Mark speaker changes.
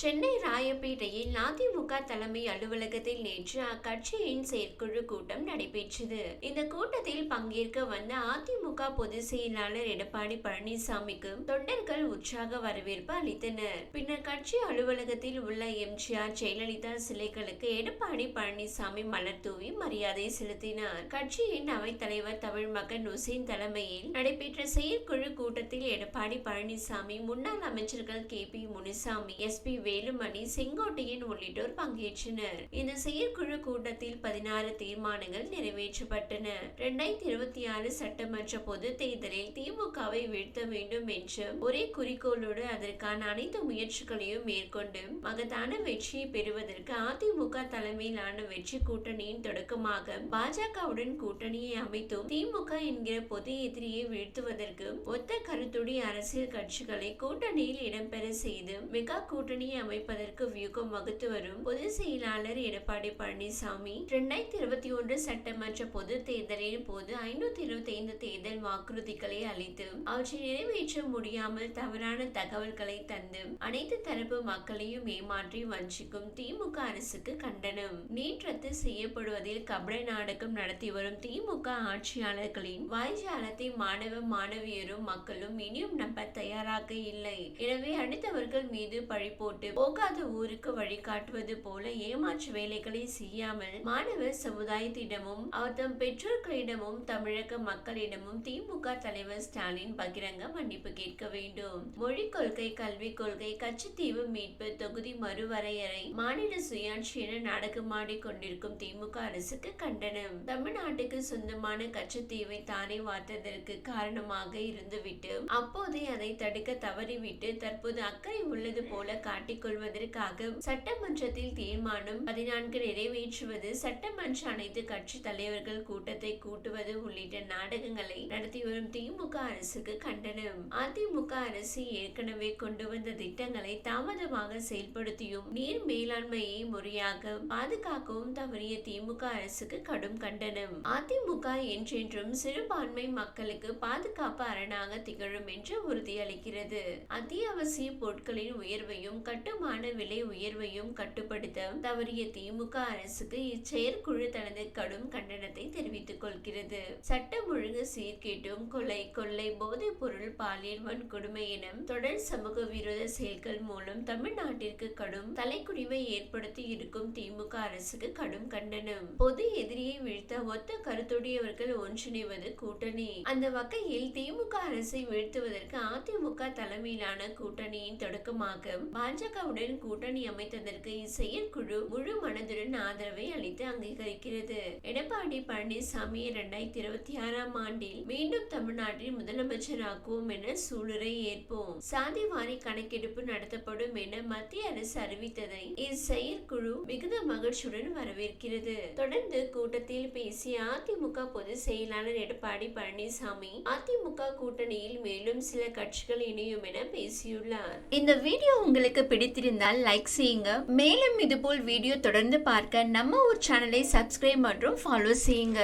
Speaker 1: சென்னை ராயப்பேட்டையில் அதிமுக தலைமை அலுவலகத்தில் நேற்று அக்கட்சியின் செயற்குழு கூட்டம் நடைபெற்றது. இந்த கூட்டத்தில் பங்கேற்க வந்த அதிமுக பொதுச் செயலாளர் எடப்பாடி பழனிசாமிக்கு தொண்டர்கள் உற்சாக வரவேற்பு அளித்தனர். பின்னர் கட்சி அலுவலகத்தில் உள்ள எம்ஜிஆர் ஜெயலலிதா சிலைகளுக்கு எடப்பாடி பழனிசாமி மலர் தூவி மரியாதை செலுத்தினார். கட்சியின் அவைத் தலைவர் தமிழ் மகன் உசேன் தலைமையில் நடைபெற்ற செயற்குழு கூட்டத்தில் எடப்பாடி பழனிசாமி முன்னாள் அமைச்சர்கள் K. P. Munusamy S. P. Velumani Sengottaiyan உள்ளிட்டோர் பங்கேற்றனர். இந்த செயற்குழு கூட்டத்தில் பதினாறு தீர்மானங்கள் நிறைவேற்றப்பட்டன. இரண்டாயிரத்தி இருபத்தி ஆறு சட்டமன்ற பொது தேர்தலில் திமுகவை வீழ்த்த வேண்டும் என்ற ஒரே குறிக்கோளோடு அதற்கான அனைத்து முயற்சிகளையும் மேற்கொண்டு மகத்தான வெற்றியை பெறுவதற்கு அதிமுக தலைமையிலான வெற்றி கூட்டணியின் தொடக்கமாக பாஜகவுடன் கூட்டணியை அமைத்தும் திமுக என்கிற பொது எதிரியை வீழ்த்துவதற்கு ஒத்த கருத்துடைய அரசியல் கட்சிகளை கூட்டணியில் இடம்பெற செய்து மெகா கூட்டணியை அமைப்பதற்கு வியூகம் வகுத்து வரும் பொது செயலாளர் எடப்பாடி பழனிசாமி. இரண்டாயிரத்தி இருபத்தி ஒன்று சட்டமன்ற பொது தேர்தலின் போது ஐநூத்தி இருபத்தி ஐந்து தேர்தல் வாக்குறுதிகளை அளித்து அவற்றை நிறைவேற்ற முடியாமல் தவறான தகவல்களை தந்து அனைத்து தரப்பு மக்களையும் ஏமாற்றி வஞ்சிக்கும் திமுக அரசுக்கு கண்டனம். நீட் ரத்து செய்யப்படுவதில் கபட நாடகம் நடத்தி வரும் திமுக ஆட்சியாளர்களின் வாய்ஜாலத்தை மாணவ மாணவியரும் மக்களும் இனியும் நம்ப தயாராக இல்லை. எனவே அடுத்தவர்கள் மீது பழி போட்டு போகாத ஊருக்கு வழிகாட்டுவது போல ஏமாற்று வேலைகளை செய்யாமல் மாணவர் சமுதாயத்திடமும் அவர் தம் பெற்றோர்களிடமும் தமிழக மக்களிடமும் திமுக தலைவர் ஸ்டாலின் பகிரங்க மன்னிப்பு கேட்க வேண்டும். மொழி கொள்கை கல்விக் கொள்கை கச்சத்தீவு மீட்பு தொகுதி மறுவரையறை மாநில சுயாட்சி என நாடகமாடி கொண்டிருக்கும் திமுக அரசுக்கு கண்டனம். தமிழ்நாட்டுக்கு சொந்தமான கச்சத்தீவை தானே வார்த்ததற்கு காரணமாக இருந்துவிட்டு அப்போதே அதை தடுக்க தவறிவிட்டு தற்போது அக்கறை உள்ளது போல காட்டிக்கொள்வதற்காக சட்டமன்றத்தில் தீர்மானம் பதினான்கு நிறைவேற்றுவது சட்டமன்ற அனைத்து கட்சி தலைவர்கள் கூட்டத்தை கூட்டுவது உள்ளிட்ட நாடகங்களை நடத்தி வரும் திமுக அரசுக்கு கண்டனம். அதிமுக அரசு ஏற்கனவே கொண்டு வந்த திட்டங்களை தாமதமாக செயல்படுத்தியும் நீர் மேலாண்மையை முறையாக பாதுகாக்கவும் தவறிய திமுக அரசுக்கு கடும் கண்டனம். அதிமுக என்றென்றும் சிறுபான்மை மக்களுக்கு பாதுகாப்பு அரணாக திகழும் என்று உறுதியளிக்கிறது. அத்தியாவசிய பொருட்களின் உயர்வையும் கட்டுமான விலை உயர்வையும் கட்டுப்படுத்த தவறிய திமுக அரசுக்கு இச்செயற்குழு தனது கடும் கண்டனத்தை தெரிவித்தது இருக்கிறது சட்டம் ஒழுங்கு சீர்கேட்டும் கொலை கொள்ளை போதைப் பொருள் பாலியல் வன்கொடுமை என தொடர் சமூக விரோத செயல்கள் மூலம் தமிழ்நாட்டிற்கு கடும் தலைக்குடிவை ஏற்படுத்தி இருக்கும் திமுக அரசுக்கு கடும் கண்டனம். பொது எதிரியை வீழ்த்த ஒத்த கருத்துடையவர்கள் ஒன்றிணைவது கூட்டணி. அந்த வகையில் திமுக அரசை வீழ்த்துவதற்கு அதிமுக தலைமையிலான கூட்டணியின் தொடக்கமாக பாஜகவுடன் கூட்டணி அமைத்ததற்கு இச்செயற்குழு முழு மனதுடன் ஆதரவை அளித்து அங்கீகரிக்கிறது. எடப்பாடி பழனிசாமி இரண்டாயிரத்தி இருபத்தி ஆறாம் ஆண்டில் மீண்டும் தமிழ்நாட்டில் முதலமைச்சராக்குவோம் என சூளுரை ஏற்போம். சாதி வாரி கணக்கெடுப்பு நடத்தப்படும் என மத்திய அரசு அறிவித்ததை இச்செயற்குழு மிகுந்த மகிழ்ச்சியுடன் வரவேற்கிறது. தொடர்ந்து கூட்டத்தில் பேசிய அதிமுக பொதுச் செயலாளர் எடப்பாடி பழனிசாமி அதிமுக கூட்டணியில் மேலும் சில கட்சிகள் இணையும் என பேசியுள்ளார். இந்த வீடியோ உங்களுக்கு பிடித்திருந்தால் லைக் செய்யுங்க. மேலும் இதுபோல் வீடியோ தொடர்ந்து பார்க்க நம்ம ஊர் சேனலை சப்ஸ்கிரைப் மற்றும் ஃபாலோ செய்யுங்க.